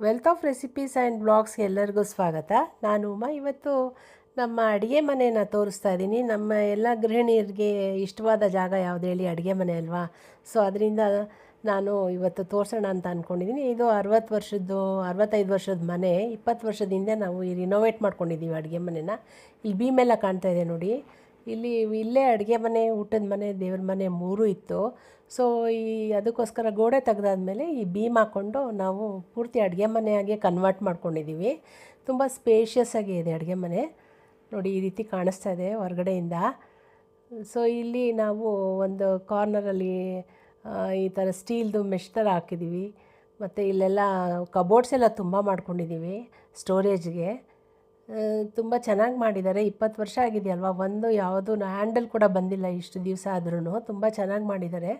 Wealth of recipes and blogs ಎಲ್ಲರಿಗೂ ಸ್ವಾಗತ. ನಾನು ಉಮಾ. ಇವತ್ತು ನಮ್ಮ ಅಡುಗೆ ಮನೆಯನ್ನ ತೋರಿಸ್ತಾ ಇದ್ದೀನಿ. ನಮ್ಮ ಎಲ್ಲ ಗೃಹಿಣಿಯರಿಗೆ ಇಷ್ಟವಾದ ಜಾಗ ಯಾವುದು ಹೇಳಿ? ಅಡುಗೆ ಮನೆ ಅಲ್ವಾ? ಸೊ ಅದರಿಂದ ನಾನು ಇವತ್ತು ತೋರಿಸೋಣ ಅಂತ ಅಂದ್ಕೊಂಡಿದ್ದೀನಿ ಇದು ಅರವತ್ತು ವರ್ಷದ್ದು, ಅರವತ್ತೈದು ವರ್ಷದ ಮನೆ. ಇಪ್ಪತ್ತು ವರ್ಷದಿಂದ ನಾವು ಈ ರಿನೋವೇಟ್ ಮಾಡ್ಕೊಂಡಿದ್ದೀವಿ ಅಡುಗೆ ಮನೆನ. ಇಲ್ಲಿ ಬೀಮೆಲ್ಲ ಕಾಣ್ತಾ ಇದೆ ನೋಡಿ. ಇಲ್ಲಿ ಇಲ್ಲೇ ಅಡುಗೆ ಮನೆ, ಊಟದ ಮನೆ, ದೇವ್ರ ಮನೆ ಮೂರೂ ಇತ್ತು. ಸೊ ಈ ಅದಕ್ಕೋಸ್ಕರ ಗೋಡೆ ತೆಗೆದಾದ್ಮೇಲೆ ಈ ಬೀಮ್ ಹಾಕ್ಕೊಂಡು ನಾವು ಪೂರ್ತಿ ಅಡುಗೆ ಮನೆಯಾಗೆ ಕನ್ವರ್ಟ್ ಮಾಡ್ಕೊಂಡಿದ್ದೀವಿ ತುಂಬ ಸ್ಪೇಷಿಯಸ್ ಆಗಿ ಇದೆ ಅಡುಗೆ ಮನೆ. ನೋಡಿ, ಈ ರೀತಿ ಕಾಣಿಸ್ತಾ ಇದೆ ಹೊರಗಡೆಯಿಂದ. ಸೊ ಇಲ್ಲಿ ನಾವು ಒಂದು ಕಾರ್ನರಲ್ಲಿ ಈ ಥರ ಸ್ಟೀಲ್ದು ಮೆಶ್ ಥರ ಹಾಕಿದ್ದೀವಿ ಮತ್ತು ಇಲ್ಲೆಲ್ಲ ಕಬೋರ್ಡ್ಸ್ ಎಲ್ಲ ತುಂಬ ಮಾಡ್ಕೊಂಡಿದ್ದೀವಿ ಸ್ಟೋರೇಜ್ಗೆ ತುಂಬ ಚೆನ್ನಾಗಿ ಮಾಡಿದ್ದಾರೆ ಇಪ್ಪತ್ತು ವರ್ಷ ಆಗಿದೆಯಲ್ವಾ? ಒಂದು ಯಾವುದೂ ಹ್ಯಾಂಡಲ್ ಕೂಡ ಬಂದಿಲ್ಲ ಇಷ್ಟು ದಿವಸ ಆದ್ರೂ ತುಂಬ ಚೆನ್ನಾಗಿ ಮಾಡಿದ್ದಾರೆ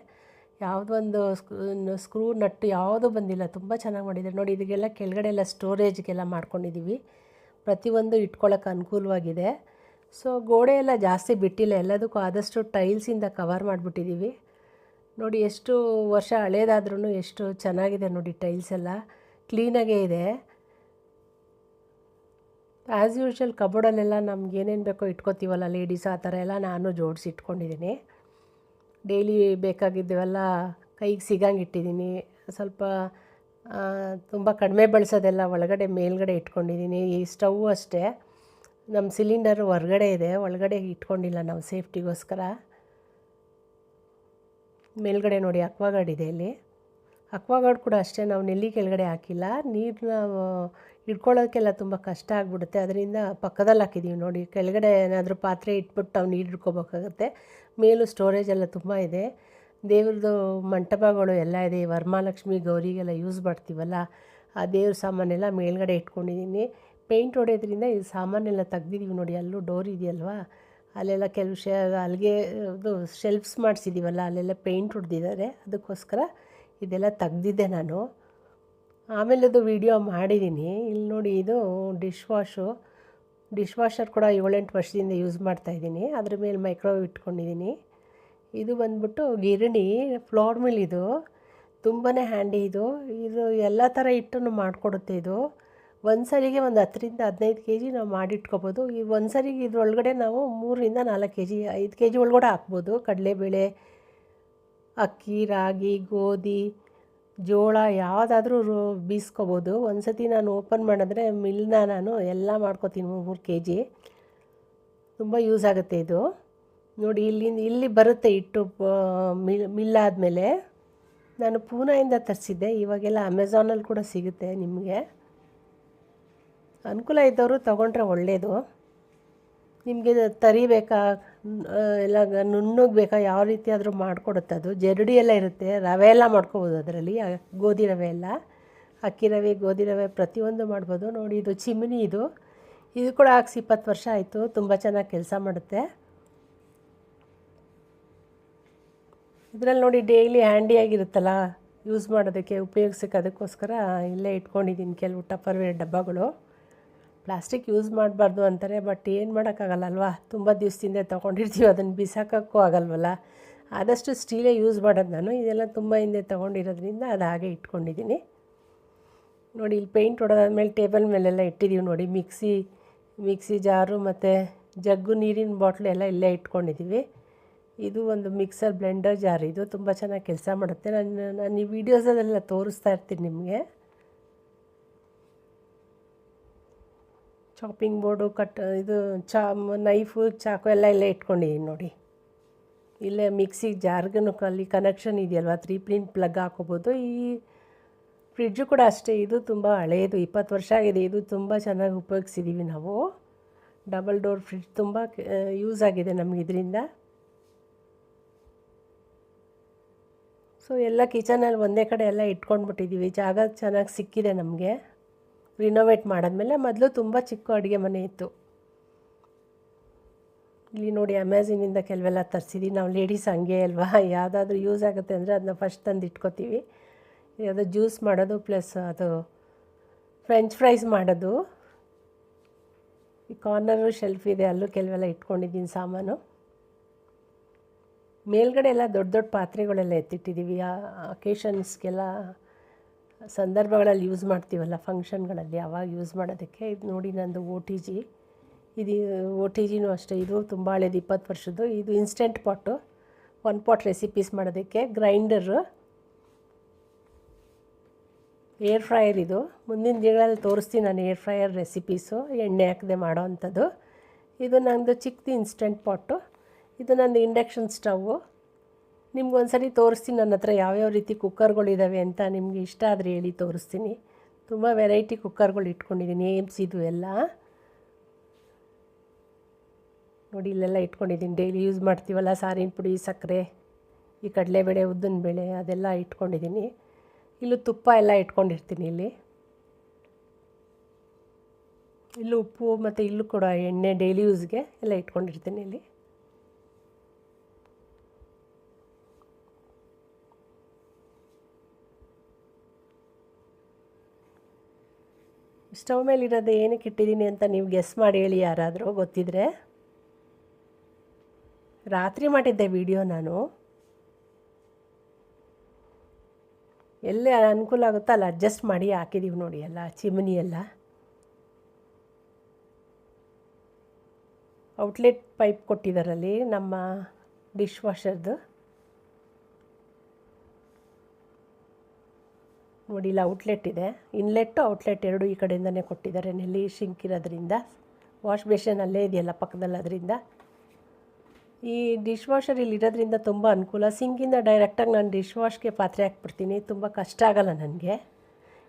ಯಾವುದೊಂದು ಸ್ಕ್ರೂ ಸ್ಕ್ರೂ ನಟ್ಟು ಯಾವುದೂ ಬಂದಿಲ್ಲ. ತುಂಬ ಚೆನ್ನಾಗಿ ಮಾಡಿದ್ದಾರೆ ನೋಡಿ, ಇದಕ್ಕೆಲ್ಲ ಕೆಳಗಡೆ ಎಲ್ಲ ಸ್ಟೋರೇಜ್ಗೆಲ್ಲ ಮಾಡ್ಕೊಂಡಿದ್ದೀವಿ ಪ್ರತಿಯೊಂದು ಇಟ್ಕೊಳ್ಳೋಕೆ ಅನುಕೂಲವಾಗಿದೆ. ಸೊ ಗೋಡೆ ಎಲ್ಲ ಜಾಸ್ತಿ ಬಿಟ್ಟಿಲ್ಲ. ಎಲ್ಲದಕ್ಕೂ ಆದಷ್ಟು ಟೈಲ್ಸಿಂದ ಕವರ್ ಮಾಡಿಬಿಟ್ಟಿದ್ದೀವಿ ನೋಡಿ, ಎಷ್ಟು ವರ್ಷ ಹಳೇದಾದ್ರೂ ಎಷ್ಟು ಚೆನ್ನಾಗಿದೆ ನೋಡಿ ಟೈಲ್ಸ್ ಎಲ್ಲ. ಕ್ಲೀನಾಗೇ ಇದೆ. ಆ್ಯಸ್ ಯೂಶ್ವಲ್ ಕಬೋರ್ಡಲ್ಲೆಲ್ಲ ನಮ್ಗೆ ಏನೇನು ಬೇಕೋ ಇಟ್ಕೋತೀವಲ್ಲ ಲೇಡೀಸ್ ಆ ಥರ ಎಲ್ಲ ನಾನು ಜೋಡಿಸಿ ಇಟ್ಕೊಂಡಿದ್ದೀನಿ. ಡೈಲಿ ಬೇಕಾಗಿದ್ದವೆಲ್ಲ ಕೈಗೆ ಸಿಗಂಗೆ ಇಟ್ಟಿದ್ದೀನಿ. ಸ್ವಲ್ಪ ತುಂಬ ಕಡಿಮೆ ಬಳಸೋದೆಲ್ಲ ಒಳಗಡೆ ಮೇಲ್ಗಡೆ ಇಟ್ಕೊಂಡಿದ್ದೀನಿ. ಈ ಸ್ಟವ್ ಅಷ್ಟೇ. ನಮ್ಮ ಸಿಲಿಂಡರ್ ಹೊರಗಡೆ ಇದೆ. ಒಳಗಡೆ ಇಟ್ಕೊಂಡಿಲ್ಲ ನಾವು ಸೇಫ್ಟಿಗೋಸ್ಕರ ಮೇಲ್ಗಡೆ ನೋಡಿ ಅಕ್ವಾಗಾರ್ಡ್ ಇದೆ ಇಲ್ಲಿ. ಅಕ್ವಾಗಾರ್ಡ್ ಕೂಡ ಅಷ್ಟೇ ನಾವು ನೆಲ್ಲಿ ಕೆಳಗಡೆ ಹಾಕಿಲ್ಲ. ನೀರನ್ನ ಇಟ್ಕೊಳ್ಳೋಕ್ಕೆಲ್ಲ ತುಂಬ ಕಷ್ಟ ಆಗಿಬಿಡುತ್ತೆ. ಅದರಿಂದ ಪಕ್ಕದಲ್ಲಿ ಹಾಕಿದ್ದೀವಿ ನೋಡಿ. ಕೆಳಗಡೆ ಏನಾದರೂ ಪಾತ್ರೆ ಇಟ್ಬಿಟ್ಟು ಅವು ನೀರು ಇಟ್ಕೋಬೇಕಾಗತ್ತೆ ಮೇಲೂ ಸ್ಟೋರೇಜ್ ಎಲ್ಲ ತುಂಬ ಇದೆ. ದೇವ್ರದ್ದು ಮಂಟಪಗಳು ಎಲ್ಲ ಇದೆ. ವರ್ಮಾಲಕ್ಷ್ಮಿ, ಗೌರಿಗೆಲ್ಲ ಯೂಸ್ ಮಾಡ್ತೀವಲ್ಲ, ಆ ದೇವ್ರ ಸಾಮಾನೆಲ್ಲ ಮೇಲ್ಗಡೆ ಇಟ್ಕೊಂಡಿದ್ದೀನಿ. ಪೇಂಟ್ ಹೊಡೆಯೋದ್ರಿಂದ ಈ ಸಾಮಾನೆಲ್ಲ ತೆಗ್ದಿದ್ದೀವಿ ನೋಡಿ. ಅಲ್ಲೂ ಡೋರ್ ಇದೆಯಲ್ವಾ? ಅಲ್ಲೆಲ್ಲ ಕೆಲವು ಶೇ ಅಲ್ಲಿಗೆ ಶೆಲ್ಫ್ಸ್ ಮಾಡಿಸಿದ್ದೀವಲ್ಲ ಅಲ್ಲೆಲ್ಲ ಪೇಂಟ್ ಹೊಡೆದಿದ್ದಾರೆ. ಅದಕ್ಕೋಸ್ಕರ ಇದೆಲ್ಲ ತೆಗ್ದಿದ್ದೆ ನಾನು. ಆಮೇಲೆ ಅದು ವಿಡಿಯೋ ಮಾಡಿದ್ದೀನಿ ಇಲ್ಲಿ ನೋಡಿ, ಇದು ಡಿಶ್ ವಾಶು ಡಿಶ್ ವಾಷರ್ ಕೂಡ ಏಳೆಂಟು ವರ್ಷದಿಂದ ಯೂಸ್ ಮಾಡ್ತಾಯಿದ್ದೀನಿ ಅದ್ರ ಮೇಲೆ ಮೈಕ್ರೋವೇವ್ ಇಟ್ಕೊಂಡಿದ್ದೀನಿ ಇದು ಬಂದ್ಬಿಟ್ಟು ಗಿರಣಿ ಫ್ಲೋರ್ ಮಿಲ್ ಇದು. ತುಂಬಾ ಹ್ಯಾಂಡಿ ಇದು. ಇದು ಎಲ್ಲ ಥರ ಹಿಟ್ಟನ್ನು ಮಾಡಿಕೊಡುತ್ತೆ ಇದು. ಒಂದು ಸರಿಗೆ ಒಂದು ಹತ್ತರಿಂದ ಹದಿನೈದು ಕೆ ಜಿ ನಾವು ಮಾಡಿಟ್ಕೋಬೋದು. ಈ ಒಂದು ಸರಿಗೆ ಇದ್ರೊಳಗಡೆ ನಾವು ಮೂರರಿಂದ ನಾಲ್ಕು ಕೆ ಜಿ ಐದು ಕೆ ಜಿ ಒಳಗಡೆ ಹಾಕ್ಬೋದು. ಕಡಲೆಬೇಳೆ ಅಕ್ಕಿ, ರಾಗಿ, ಗೋಧಿ, ಜೋಳ ಯಾವುದಾದ್ರೂ ಬೀಸ್ಕೋಬೋದು. ಒಂದು ಸತಿ ನಾನು ಓಪನ್ ಮಾಡಿದ್ರೆ ಮಿಲ್ನ ನಾನು ಎಲ್ಲ ಮಾಡ್ಕೋತೀನಿ ಮೂರು ಕೆ ಜಿ ತುಂಬ ಯೂಸ್ ಆಗುತ್ತೆ ಇದು. ನೋಡಿ ಇಲ್ಲಿಂದ ಇಲ್ಲಿ ಬರುತ್ತೆ ಇಟ್ಟು ಮಿಲ್ ಮಿಲ್ಲಾದಮೇಲೆ ನಾನು ಪೂನಾಯಿಂದ ತರಿಸಿದ್ದೆ. ಇವಾಗೆಲ್ಲ ಅಮೆಝಾನಲ್ಲಿ ಕೂಡ ಸಿಗುತ್ತೆ ನಿಮಗೆ. ಅನುಕೂಲ ಇದ್ದವರು ತೊಗೊಂಡ್ರೆ ಒಳ್ಳೆಯದು ನಿಮಗೆ ತರಿ ಬೇಕಾ ಎಲ್ಲ ನುಣ್ಣಗೆ ಬೇಕಾ ಯಾವ ರೀತಿ ಆದರೂ ಮಾಡಿಕೊಡುತ್ತೆ ಅದು. ಜರಡಿ ಎಲ್ಲ ಇರುತ್ತೆ. ರವೆ ಎಲ್ಲ ಮಾಡ್ಕೊಬೋದು ಅದರಲ್ಲಿ. ಗೋಧಿ ರವೆ ಎಲ್ಲ. ಅಕ್ಕಿ ರವೆ, ಗೋಧಿ ರವೆ ಪ್ರತಿಯೊಂದು ಮಾಡ್ಬೋದು. ನೋಡಿ, ಇದು ಚಿಮಿನಿ ಇದು. ಇದು ಕೂಡ ಹಾಕ್ಸಿ ಇಪ್ಪತ್ತು ವರ್ಷ ಆಯಿತು. ತುಂಬ ಚೆನ್ನಾಗಿ ಕೆಲಸ ಮಾಡುತ್ತೆ. ಇದರಲ್ಲಿ ನೋಡಿ, ಡೈಲಿ ಹ್ಯಾಂಡಿಯಾಗಿರುತ್ತಲ್ಲ ಯೂಸ್ ಮಾಡೋದಕ್ಕೆ, ಉಪಯೋಗಿಸೋಕ್ಕೆ ಅದಕ್ಕೋಸ್ಕರ ಇಲ್ಲೇ ಇಟ್ಕೊಂಡಿದ್ದೀನಿ. ಕೆಲವು ಟಪ್ಪರ್ವೇರ್ ಡಬ್ಬಗಳು. ಪ್ಲಾಸ್ಟಿಕ್ ಯೂಸ್ ಮಾಡಬಾರ್ದು ಅಂತಾರೆ, ಬಟ್ ಏನು ಮಾಡೋಕ್ಕಾಗಲ್ಲಲ್ವಾ? ತುಂಬ ದಿವಸದಿಂದ ತೊಗೊಂಡಿರ್ತೀವಿ, ಅದನ್ನು ಬಿಸಾಕೋಕ್ಕೂ ಆಗಲ್ವಲ್ಲ? ಆದಷ್ಟು ಸ್ಟೀಲೇ ಯೂಸ್ ಮಾಡೋದು ನಾನು. ಇದೆಲ್ಲ ತುಂಬ ಹಿಂದೆ ತೊಗೊಂಡಿರೋದ್ರಿಂದ ಅದು ಹಾಗೆ ಇಟ್ಕೊಂಡಿದ್ದೀನಿ ನೋಡಿ, ಇಲ್ಲಿ ಪೇಂಟ್ ಹೊಡೆದಾದ್ಮೇಲೆ ಟೇಬಲ್ ಮೇಲೆಲ್ಲ ಇಟ್ಟಿದ್ದೀವಿ ನೋಡಿ, ಮಿಕ್ಸಿ ಮಿಕ್ಸಿ ಜಾರು ಮತ್ತು ಜಗ್ಗು ನೀರಿನ ಬಾಟ್ಲು ಎಲ್ಲ ಇಲ್ಲೇ ಇಟ್ಕೊಂಡಿದ್ದೀವಿ ಇದು ಒಂದು ಮಿಕ್ಸರ್ ಬ್ಲೆಂಡರ್ ಜಾರು. ಇದು ತುಂಬ ಚೆನ್ನಾಗಿ ಕೆಲಸ ಮಾಡುತ್ತೆ. ನಾನು ನಾನು ಈ ವಿಡಿಯೋಸಲ್ಲೆಲ್ಲ ತೋರಿಸ್ತಾ ಇರ್ತೀನಿ ನಿಮಗೆ. ಚಾಪಿಂಗ್ ಬೋರ್ಡು ಕಟ್ ಇದು ಚಾ ನೈಫು ಚಾಕು ಎಲ್ಲ ಇಲ್ಲೇ ಇಟ್ಕೊಂಡಿದ್ದೀನಿ ನೋಡಿ. ಇಲ್ಲೇ ಮಿಕ್ಸಿ ಜಾರ್ಗನು ಅಲ್ಲಿ ಕನೆಕ್ಷನ್ ಇದೆಯಲ್ವ? ತ್ರೀ ಪ್ರಿಂಟ್ ಪ್ಲಗ್ ಹಾಕೋಬೋದು ಈ ಫ್ರಿಡ್ಜು ಕೂಡ ಅಷ್ಟೇ, ಇದು ತುಂಬ ಹಳೆಯದು ಇಪ್ಪತ್ತು ವರ್ಷ ಆಗಿದೆ, ಇದು ತುಂಬ ಚೆನ್ನಾಗಿ ಉಪಯೋಗಿಸಿದ್ದೀವಿ ನಾವು. ಡಬಲ್ ಡೋರ್ ಫ್ರಿಡ್ಜ್ ತುಂಬ ಯೂಸ್ ಆಗಿದೆ ನಮಗೆ ಇದರಿಂದ. ಸೊ ಎಲ್ಲ ಕಿಚನಲ್ಲಿ ಒಂದೇ ಕಡೆ ಎಲ್ಲ ಇಟ್ಕೊಂಡ್ಬಿಟ್ಟಿದ್ದೀವಿ ಜಾಗ ಚೆನ್ನಾಗಿ ಸಿಕ್ಕಿದೆ ನಮಗೆ. ರಿನೋವೇಟ್ ಮಾಡಾದ್ಮೇಲೆ ಮೊದಲು ತುಂಬ ಚಿಕ್ಕ ಅಡುಗೆ ಮನೆ ಇತ್ತು. ಇಲ್ಲಿ ನೋಡಿ ಅಮೆಝಿನಿಂದ ಕೆಲವೆಲ್ಲ ತರಿಸಿದ್ದೀವಿ ನಾವು ಲೇಡೀಸ್ ಹಂಗೆ ಅಲ್ವಾ? ಯಾವುದಾದ್ರೂ ಯೂಸ್ ಆಗುತ್ತೆ ಅಂದರೆ ಅದನ್ನ ಫಸ್ಟ್ ತಂದು ಇಟ್ಕೋತೀವಿ. ಯಾವುದೋ ಜ್ಯೂಸ್ ಮಾಡೋದು ಪ್ಲಸ್ ಅದು ಫ್ರೆಂಚ್ ಫ್ರೈಸ್ ಮಾಡೋದು. ಈ ಕಾರ್ನರು ಶೆಲ್ಫ್ ಇದೆ, ಅಲ್ಲೂ ಕೆಲವೆಲ್ಲ ಇಟ್ಕೊಂಡಿದ್ದೀನಿ ಸಾಮಾನು. ಮೇಲ್ಗಡೆ ಎಲ್ಲ ದೊಡ್ಡ ದೊಡ್ಡ ಪಾತ್ರೆಗಳೆಲ್ಲ ಎತ್ತಿಟ್ಟಿದ್ದೀವಿ ಆ ಅಕೇಶನ್ಸ್ಗೆಲ್ಲ ಸಂದರ್ಭಗಳಲ್ಲಿ ಯೂಸ್ ಮಾಡ್ತೀವಲ್ಲ ಫಂಕ್ಷನ್ಗಳಲ್ಲಿ ಅವಾಗ ಯೂಸ್ ಮಾಡೋದಕ್ಕೆ. ಇದು ನೋಡಿ ನಂದು ಓ ಟಿ ಜಿ ಇದು ಓ ಟಿ ಜಿನೂ ಅಷ್ಟೇ, ಇದು ತುಂಬ ಹಳೇದು, ಇಪ್ಪತ್ತು ವರ್ಷದ್ದು. ಇದು instant pot one pot recipes ಮಾಡೋದಕ್ಕೆ. ಗ್ರೈಂಡರು ಏರ್ ಫ್ರೈಯರ್ ಇದು. ಮುಂದಿನ ದಿನಗಳಲ್ಲಿ ತೋರಿಸ್ತೀನಿ ನಾನು ಏರ್ ಫ್ರೈಯರ್ ರೆಸಿಪೀಸು ಎಣ್ಣೆ ಹಾಕದೆ ಮಾಡೋ ಅಂಥದ್ದು. ಇದು ನಂದು ಚಿಕ್ಕದು ಇನ್ಸ್ಟೆಂಟ್ ಪಾಟು ಇದು ನಂದು ಇಂಡಕ್ಷನ್ ಸ್ಟವ್ವು ನಿಮ್ಗೆ ಒಂದ್ಸರಿ ತೋರಿಸ್ತೀನಿ ನನ್ನ ಹತ್ರ ಯಾವ್ಯಾವ ರೀತಿ ಕುಕ್ಕರ್ಗಳಿದ್ದಾವೆ ಅಂತ ನಿಮಗೆ ಇಷ್ಟ ಆದರೆ ಹೇಳಿ ತೋರಿಸ್ತೀನಿ. ತುಂಬ ವೆರೈಟಿ ಕುಕ್ಕರ್ಗಳು ಇಟ್ಕೊಂಡಿದ್ದೀನಿ ಏಮ್ಸ್ ಇದು ಎಲ್ಲ. ನೋಡಿ, ಇಲ್ಲೆಲ್ಲ ಇಟ್ಕೊಂಡಿದ್ದೀನಿ. ಡೈಲಿ ಯೂಸ್ ಮಾಡ್ತೀವಲ್ಲ, ಸಾರಿನ ಪುಡಿ, ಸಕ್ಕರೆ, ಈ ಕಡಲೆಬೇಳೆ ಉದ್ದಿನ ಬೇಳೆ ಅದೆಲ್ಲ ಇಟ್ಕೊಂಡಿದ್ದೀನಿ. ಇಲ್ಲೂ ತುಪ್ಪ ಎಲ್ಲ ಇಟ್ಕೊಂಡಿರ್ತೀನಿ ಇಲ್ಲಿ. ಇಲ್ಲೂ ಉಪ್ಪು ಮತ್ತು ಇಲ್ಲೂ ಕೂಡ ಎಣ್ಣೆ ಡೈಲಿ ಯೂಸ್ಗೆ ಎಲ್ಲ ಇಟ್ಕೊಂಡಿರ್ತೀನಿ ಇಲ್ಲಿ. ಸ್ಟವ್ ಮೇಲೆ ಇರೋದು ಏನಕ್ಕೆ ಇಟ್ಟಿದ್ದೀನಿ ಅಂತ ನೀವು ಗೆಸ್ ಮಾಡಿ ಹೇಳಿ ಯಾರಾದರೂ ಗೊತ್ತಿದ್ರೆ. ರಾತ್ರಿ ಮಾಡಿದ್ದೆ ವಿಡಿಯೋ ನಾನು. ಎಲ್ಲೇ ಅನುಕೂಲ ಆಗುತ್ತೋ ಅಲ್ಲಿ ಅಡ್ಜಸ್ಟ್ ಮಾಡಿ ಹಾಕಿದ್ದೀವಿ ನೋಡಿ ಎಲ್ಲ, ಚಿಮನಿ ಎಲ್ಲ. ಔಟ್ಲೆಟ್ ಪೈಪ್ ಕೊಟ್ಟಿದ್ದಾರಲ್ಲಿ ನಮ್ಮ ಡಿಶ್ ವಾಷರ್ದು ನೋಡಿ, ಇಲ್ಲಿ ಔಟ್ಲೆಟ್ ಇದೆ. ಇನ್ಲೆಟ್ಟು ಔಟ್ಲೆಟ್ ಎರಡು ಈ ಕಡೆಯಿಂದನೇ ಕೊಟ್ಟಿದ್ದಾರೆ. ನೆಲ್ಲಿ ಶಿಂಕ್ ಇರೋದ್ರಿಂದ ವಾಶ್ ಬೇಷನ್ ಅಲ್ಲೇ ಇದೆಯಲ್ಲ ಪಕ್ಕದಲ್ಲಿ ಅದರಿಂದ. ಈ ಡಿಶ್ ವಾಷರ್ ಇಲ್ಲಿ ಇರೋದ್ರಿಂದ ತುಂಬ ಅನುಕೂಲ. ಸಿಂಕಿಂದ ಡೈರೆಕ್ಟಾಗಿ ನಾನು ಡಿಶ್ ವಾಶ್ಗೆ ಪಾತ್ರೆ ಹಾಕ್ಬಿಡ್ತೀನಿ. ತುಂಬ ಕಷ್ಟ ಆಗಲ್ಲ ನನಗೆ.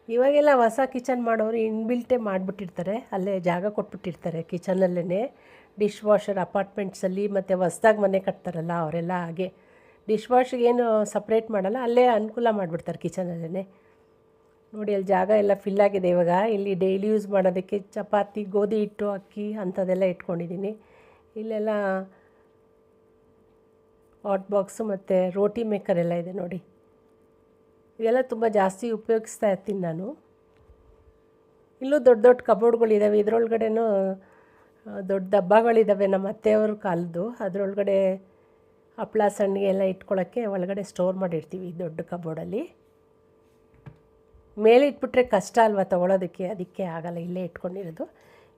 ಇವಾಗೆಲ್ಲ ಹೊಸ ಕಿಚನ್ ಮಾಡೋರು ಇನ್ಬಿಲ್ಟೇ ಮಾಡಿಬಿಟ್ಟಿರ್ತಾರೆ. ಅಲ್ಲೇ ಜಾಗ ಕೊಟ್ಬಿಟ್ಟಿರ್ತಾರೆ ಕಿಚನಲ್ಲೇ ಡಿಶ್ ವಾಷರ್ ಅಪಾರ್ಟ್ಮೆಂಟ್ಸಲ್ಲಿ ಮತ್ತು ಹೊಸ್ದಾಗಿ ಮನೆ ಕಟ್ತಾರಲ್ಲ, ಅವರೆಲ್ಲ ಹಾಗೆ. ಡಿಶ್ ವಾಷ್ಗೇನು ಏನು ಸಪ್ರೇಟ್ ಮಾಡಲ್ಲ, ಅಲ್ಲೇ ಅನುಕೂಲ ಮಾಡಿಬಿಡ್ತಾರೆ ಕಿಚನಲ್ಲೇ ನೋಡಿ, ಅಲ್ಲಿ ಜಾಗ ಎಲ್ಲ ಫಿಲ್ ಆಗಿದೆ ಇವಾಗ. ಇಲ್ಲಿ ಡೈಲಿ ಯೂಸ್ ಮಾಡೋದಕ್ಕೆ ಚಪಾತಿ, ಗೋಧಿ ಹಿಟ್ಟು, ಅಕ್ಕಿ ಅಂಥದ್ದೆಲ್ಲ ಇಟ್ಕೊಂಡಿದ್ದೀನಿ. ಇಲ್ಲೆಲ್ಲ ಹಾಟ್ ಬಾಕ್ಸು ಮತ್ತು ರೋಟಿ ಮೇಕರ್ ಎಲ್ಲ ಇದೆ ನೋಡಿ. ಇವೆಲ್ಲ ತುಂಬ ಜಾಸ್ತಿ ಉಪಯೋಗಿಸ್ತಾ ಇರ್ತೀನಿ ನಾನು. ಇಲ್ಲೂ ದೊಡ್ಡ ದೊಡ್ಡ ಕಬೋರ್ಡ್ಗಳಿದ್ದಾವೆ ಇದರೊಳಗಡೆನೂ ದೊಡ್ಡ ಡಬ್ಬಗಳಿದ್ದಾವೆ ನಮ್ಮ ಅತ್ತೆಯವ್ರ ಕಾಲದ್ದು ಅದರೊಳಗಡೆ ಹಪ್ಪಳ ಸಣ್ಣಗೆ ಎಲ್ಲ ಇಟ್ಕೊಳ್ಳೋಕ್ಕೆ ಒಳಗಡೆ ಸ್ಟೋರ್ ಮಾಡಿರ್ತೀವಿ ದೊಡ್ಡ ಕಬೋರ್ಡಲ್ಲಿ ಮೇಲೆ ಇಟ್ಬಿಟ್ರೆ ಕಷ್ಟ ಅಲ್ವಾ ತೊಗೊಳೋದಕ್ಕೆ? ಅದಕ್ಕೆ ಆಗಲ್ಲ, ಇಲ್ಲೇ ಇಟ್ಕೊಂಡಿರೋದು.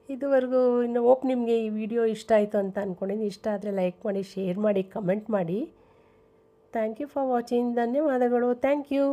ಇದುವರೆಗೂ ಇನ್ನು ಓಪ್ ನಿಮಗೆ ಈ ವಿಡಿಯೋ ಇಷ್ಟ ಆಯಿತು ಅಂತ ಅಂದ್ಕೊಂಡಿದ್ದೀನಿ ಇಷ್ಟ ಆದರೆ ಲೈಕ್ ಮಾಡಿ, ಶೇರ್ ಮಾಡಿ, ಕಮೆಂಟ್ ಮಾಡಿ. Thank you for watching. ಧನ್ಯವಾದಗಳು. Thank you.